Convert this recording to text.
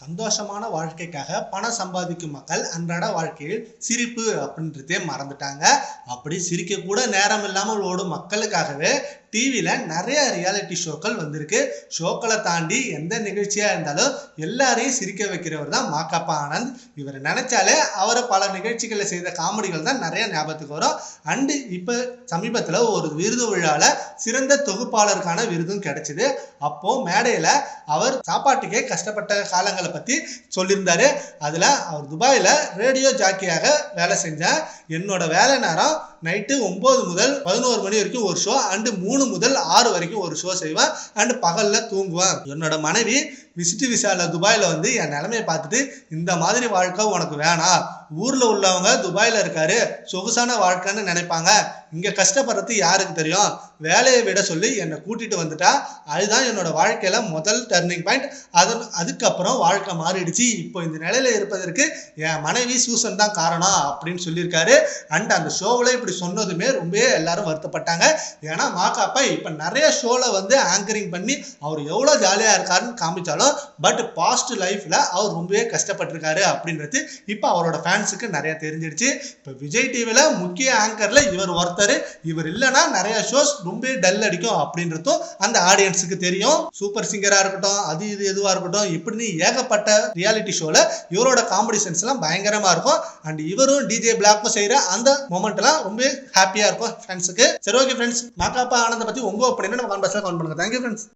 சந்தோஷமான வாழ்க்கைக்காக பணம் சம்பாதிக்கும் மக்கள் அன்றாட வாழ்க்கையில் சிரிப்பு அப்படின்றதே மறந்துட்டாங்க. அப்படி சிரிக்க கூட நேரம் இல்லாமல் ஓடும் மக்களுக்காகவே டிவியில் நிறைய ரியாலிட்டி ஷோக்கள் வந்திருக்கு. ஷோக்களை தாண்டி எந்த நிகழ்ச்சியாக இருந்தாலும் எல்லாரையும் சிரிக்க வைக்கிறவர் தான் மாக்காப்பா ஆனந்த். இவர் நினச்சாலே அவர் பல நிகழ்ச்சிகளில் செய்த காமெடிகள் தான் நிறைய ஞாபகத்துக்கு வரும். அண்டு இப்போ சமீபத்தில் ஒரு விருது விழாவில் சிறந்த தொகுப்பாளருக்கான விருதும் கிடைச்சிது. அப்போது மேடையில் அவர் சாப்பாட்டுக்கே கஷ்டப்பட்ட காலங்களை பற்றி சொல்லியிருந்தாரு. அதில் அவர் துபாயில் ரேடியோ ஜாக்கியாக வேலை செஞ்சேன் என்னோட வேலை நேரம் நைட்டு ஒம்பது முதல் பதினோரு மணி வரைக்கும் ஒரு ஷோ அண்டு மூணு முதல் ஆறு வரைக்கும் ஒரு ஷோ செய்வேன். அண்ட் பகலில் தூங்குவேன். என்னோட மனைவி விசிட்டு விசாவில் துபாயில் வந்து என் நிலைமையை பார்த்துட்டு இந்த மாதிரி வாழ்க்கை உனக்கு வேணாம். ஊரில் உள்ளவங்க துபாயில் இருக்காரு சொகுசான வாழ்க்கைன்னு நினைப்பாங்க. இங்கே கஷ்டப்படுறது யாருக்கு தெரியும்? வேலையை விட சொல்லி என்னை கூட்டிகிட்டு வந்துட்டா அதுதான் என்னோட வாழ்க்கையில் முதல் டர்னிங் பாயிண்ட் அதன் அதுக்கப்புறம் வாழ்க்கை மாறிடுச்சு. இப்போ இந்த நிலையில் இருப்பதற்கு என் மனைவி சூசன் தான் காரணம் அப்படின்னு சொல்லியிருக்காரு. அண்ட் அந்த ஷோவில் இப்படி சொன்னதுமே ரொம்பவே எல்லாரும் வருத்தப்பட்டாங்க. ஏன்னா மாக்காப்பா இப்போ நிறைய ஷோவில் வந்து ஆங்கரிங் பண்ணி அவர் எவ்வளோ ஜாலியாக இருக்காருன்னு காமிச்சாலும் பட் பாஸ்ட் லைஃப்பில் அவர் ரொம்பவே கஷ்டப்பட்டிருக்காரு அப்படின்றது இப்போ அவரோட ஃபேன்ஸுக்கு நிறைய தெரிஞ்சிடுச்சு. இப்போ விஜய் டிவியில் முக்கிய ஆங்கரில் இவர் ஒருத்தர். இவர் இல்லைன்னா நிறைய ஷோஸ் ரொம்ப டல் அடிக்கும் அப்படின்றதும் அந்த ஆடியன்ஸுக்கு தெரியும். சூப்பர் சிங்கராக இருக்கட்டும் அது இது எதுவாக இருக்கட்டும் இப்படின்னு ஏகப்பட்ட ரியாலிட்டி ஷோவில் இவரோட காமெடி எல்லாம் பயங்கரமாக இருக்கும். அண்ட் இவரும் டிஜே பிளாக்கும் செய்கிற அந்த மொமெண்ட்லாம் ரொம்ப ஹாப்பியாக இருக்கும் ஃப்ரெண்ட்ஸுக்கு சரி ஓகே ஃப்ரெண்ட்ஸ் மாக்காப்பா ஆனந்த பற்றி உங்கள் ஒப்பீனியன் நம்ம கான்பர்ஸில் கவுண்ட் பண்ணுங்க. Thank you friends